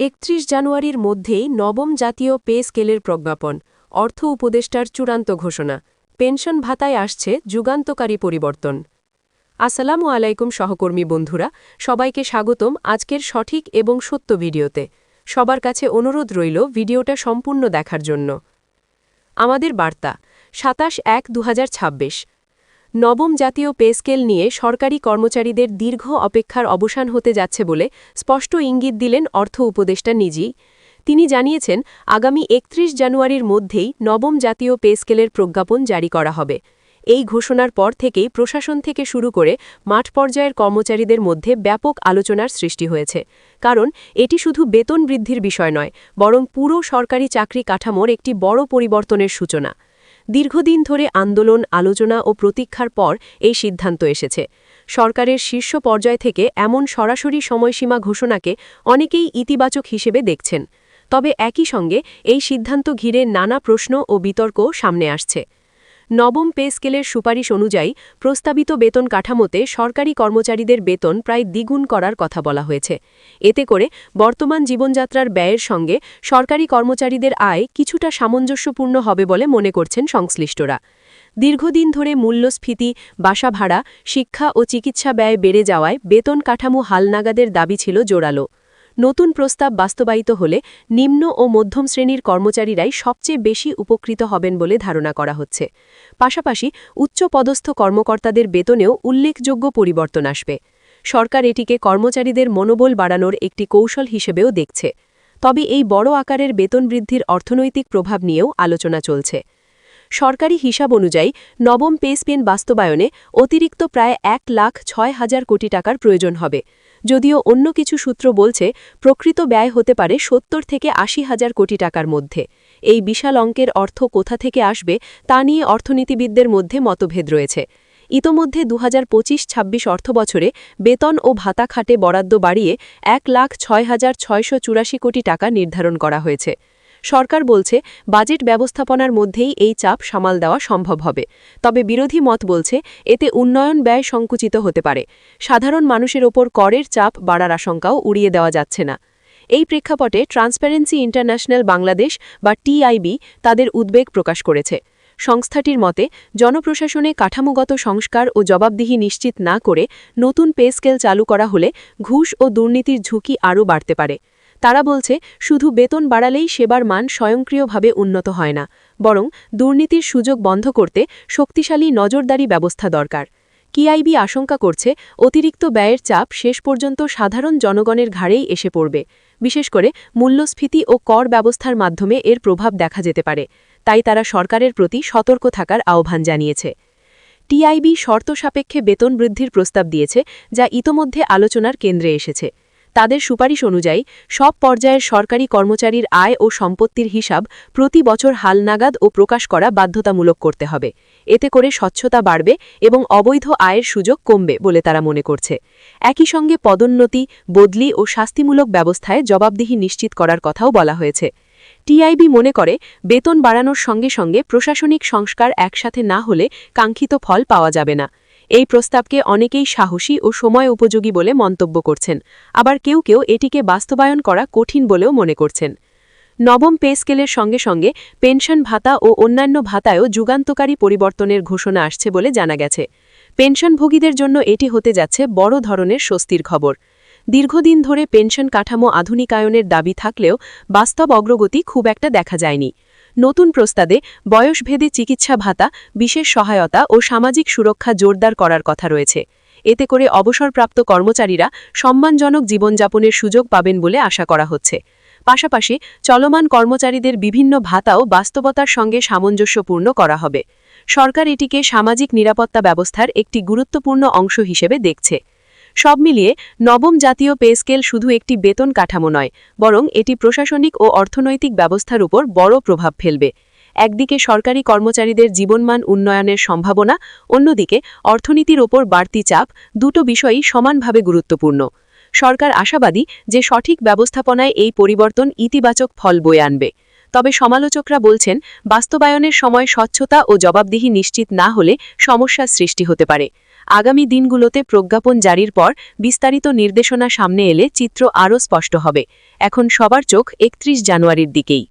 একত্রিশ জানুয়ারির মধ্যেই নবম জাতীয় পে স্কেলের প্রজ্ঞাপন, অর্থ উপদেষ্টার চূড়ান্ত ঘোষণা, পেনশন ভাতায় আসছে যুগান্তকারী পরিবর্তন। আসসালামু আলাইকুম সহকর্মী বন্ধুরা, সবাইকে স্বাগতম আজকের সঠিক এবং সত্য ভিডিওতে। সবার কাছে অনুরোধ রইল ভিডিওটা সম্পূর্ণ দেখার জন্য। আমাদের বার্তা, সাতাশ এক দু নবম জাতীয় পে স্কেল নিয়ে সরকারি কর্মচারীদের দীর্ঘ অপেক্ষার অবসান হতে যাচ্ছে বলে স্পষ্ট ইঙ্গিত দিলেন অর্থ উপদেষ্টা নিজেই তিনি জানিয়েছেন, আগামী একত্রিশ জানুয়ারির মধ্যেই নবম জাতীয় পে স্কেলের প্রজ্ঞাপন জারি করা হবে। এই ঘোষণার পর থেকেই প্রশাসন থেকে শুরু করে মাঠ পর্যায়ের কর্মচারীদের মধ্যে ব্যাপক আলোচনার সৃষ্টি হয়েছে। কারণ, এটি শুধু বেতন বৃদ্ধির বিষয় নয়, বরং পুরো সরকারি চাকরি কাঠামোর একটি বড় পরিবর্তনের সূচনা। দীর্ঘদিন ধরে আন্দোলন, আলোচনা ও প্রতীক্ষার পর এই সিদ্ধান্ত এসেছে। সরকারের শীর্ষ পর্যায় থেকে এমন সরাসরি সময়সীমা ঘোষণাকে অনেকেই ইতিবাচক হিসেবে দেখছেন। তবে একই সঙ্গে এই সিদ্ধান্ত ঘিরে নানা প্রশ্ন ও বিতর্কও সামনে আসছে। নবম পে স্কেলের সুপারিশ অনুযায়ী প্রস্তাবিত বেতন কাঠামোতে সরকারি কর্মচারীদের বেতন প্রায় দ্বিগুণ করার কথা বলা হয়েছে। এতে করে বর্তমান জীবনযাত্রার ব্যয়ের সঙ্গে সরকারি কর্মচারীদের আয় কিছুটা সামঞ্জস্যপূর্ণ হবে বলে মনে করছেন সংশ্লিষ্টরা। দীর্ঘদিন ধরে মূল্যস্ফীতি বাসা ভাড়া শিক্ষা ও চিকিৎসা ব্যয় বেড়ে যাওয়ায় বেতন কাঠামো হালনাগাদের দাবি ছিল জোরালো। নতুন প্রস্তাব বাস্তবায়িত হলে নিম্ন ও মধ্যম শ্রেণির কর্মচারীরাই সবচেয়ে বেশি উপকৃত হবেন বলে ধারণা করা হচ্ছে। পাশাপাশি উচ্চ পদস্থ কর্মকর্তাদের বেতনেও উল্লেখযোগ্য পরিবর্তন আসবে। সরকার এটিকে কর্মচারীদের মনোবল বাড়ানোর একটি কৌশল হিসেবেও দেখছে। তবে এই বড় আকারের বেতন বৃদ্ধির অর্থনৈতিক প্রভাব নিয়েও আলোচনা চলছে। সরকারি হিসাব অনুযায়ী নবম পে স্পেন বাস্তবায়নে অতিরিক্ত প্রায় এক লাখ ছয় হাজার কোটি টাকার প্রয়োজন হবে। যদিও অন্য কিছু সূত্র বলছে, প্রকৃত ব্যয় হতে পারে সত্তর থেকে আশি হাজার কোটি টাকার মধ্যে। এই বিশাল অঙ্কের অর্থ কোথা থেকে আসবে, তা নিয়ে অর্থনীতিবিদদের মধ্যে মতভেদ রয়েছে। ইতোমধ্যে দু হাজার পঁচিশ ছাব্বিশ অর্থবছরে বেতন ও ভাতা খাটে বরাদ্দ বাড়িয়ে এক লাখ ছয় হাজার ছয়শো চুরাশি কোটি টাকা নির্ধারণ করা হয়েছে। সরকার বলছে, বাজেট ব্যবস্থাপনার মধ্যেই এই চাপ সামাল দেওয়া সম্ভব হবে। তবে বিরোধী মত বলছে, এতে উন্নয়ন ব্যয় সংকুচিত হতে পারে। সাধারণ মানুষের ওপর করের চাপ বাড়ার আশঙ্কাও উড়িয়ে দেওয়া যাচ্ছে না। এই প্রেক্ষাপটে ট্রান্সপারেন্সি ইন্টারন্যাশনাল বাংলাদেশ বা টিআইবি তাদের উদ্বেগ প্রকাশ করেছে। সংস্থাটির মতে, জনপ্রশাসনে কাঠামোগত সংস্কার ও জবাবদিহি নিশ্চিত না করে নতুন পে স্কেল চালু করা হলে ঘুষ ও দুর্নীতির ঝুঁকি আরও বাড়তে পারে। তারা বলছে, শুধু বেতন বাড়ালেই সেবার মান স্বয়ংক্রিয়ভাবে উন্নত হয় না, বরং দুর্নীতির সুযোগ বন্ধ করতে শক্তিশালী নজরদারি ব্যবস্থা দরকার। কিআইবি আশঙ্কা করছে, অতিরিক্ত ব্যয়ের চাপ শেষ পর্যন্ত সাধারণ জনগণের ঘাড়েই এসে পড়বে। বিশেষ করে মূল্যস্ফীতি ও কর ব্যবস্থার মাধ্যমে এর প্রভাব দেখা যেতে পারে, তাই তারা সরকারের প্রতি সতর্ক থাকার আহ্বান জানিয়েছে। টিআইবি শর্ত সাপেক্ষে বেতন বৃদ্ধির প্রস্তাব দিয়েছে, যা ইতোমধ্যে আলোচনার কেন্দ্রে এসেছে। তাদের সুপারিশ অনুযায়ী, সব পর্যায়ের সরকারি কর্মচারীর আয় ও সম্পত্তির হিসাব প্রতি বছর হালনাগাদ ও প্রকাশ করা বাধ্যতামূলক করতে হবে। এতে করে স্বচ্ছতা বাড়বে এবং অবৈধ আয়ের সুযোগ কমবে বলে তারা মনে করছে। একই সঙ্গে পদোন্নতি, বদলি ও শাস্তিমূলক ব্যবস্থায় জবাবদিহি নিশ্চিত করার কথাও বলা হয়েছে। টিআইবি মনে করে, বেতন বাড়ানোর সঙ্গে সঙ্গে প্রশাসনিক সংস্কার একসাথে না হলে কাঙ্ক্ষিত ফল পাওয়া যাবে না। এই প্রস্তাবকে অনেকেই সাহসী ও সময় উপযোগী বলে মন্তব্য করছেন। আবার কেউ কেউ এটিকে বাস্তবায়ন করা কঠিন বলেও মনে করছেন। নবম পে স্কেলের সঙ্গে সঙ্গে পেনশন ভাতা ও অন্যান্য ভাতায়ও যুগান্তকারী পরিবর্তনের ঘোষণা আসছে বলে জানা গেছে। পেনশনভোগীদের জন্য এটি হতে যাচ্ছে বড় ধরনের স্বস্তির খবর। দীর্ঘদিন ধরে পেনশন কাঠামো আধুনিকায়নের দাবি থাকলেও বাস্তব অগ্রগতি খুব একটা দেখা যায়নি। নতুন প্রস্তাবে বয়সভেদে চিকিৎসা ভাতা, বিশেষ সহায়তা ও সামাজিক সুরক্ষা জোরদার করার কথা রয়েছে। এতে করে অবসরপ্রাপ্ত কর্মচারীরা সম্মানজনক জীবনযাপনের সুযোগ পাবেন বলে আশা করা হচ্ছে। পাশাপাশি চলমান কর্মচারীদের বিভিন্ন ভাতাও বাস্তবতার সঙ্গে সামঞ্জস্যপূর্ণ করা হবে। সরকার এটিকে সামাজিক নিরাপত্তা ব্যবস্থার একটি গুরুত্বপূর্ণ অংশ হিসেবে দেখছে। সব মিলিয়ে নবম জাতীয় পে স্কেল শুধু একটি বেতন কাঠামো নয়, বরং এটি প্রশাসনিক ও অর্থনৈতিক ব্যবস্থার উপর বড় প্রভাব ফেলবে। একদিকে সরকারি কর্মচারীদের জীবনমান উন্নয়নের সম্ভাবনা, অন্যদিকে অর্থনীতির ওপর বাড়তি চাপ দুটো বিষয়ই সমানভাবে গুরুত্বপূর্ণ। সরকার আশাবাদী যে সঠিক ব্যবস্থাপনায় এই পরিবর্তন ইতিবাচক ফল বয়ে আনবে। তবে সমালোচকরা বলছেন, বাস্তবায়নের সময় স্বচ্ছতা ও জবাবদিহি নিশ্চিত না হলে সমস্যার সৃষ্টি হতে পারে। আগামী দিনগুলোতে প্রজ্ঞাপন জারির পর বিস্তারিত নির্দেশনা সামনে এলে চিত্র আরও স্পষ্ট হবে। এখন সবার চোখ একত্রিশ জানুয়ারির দিকেই।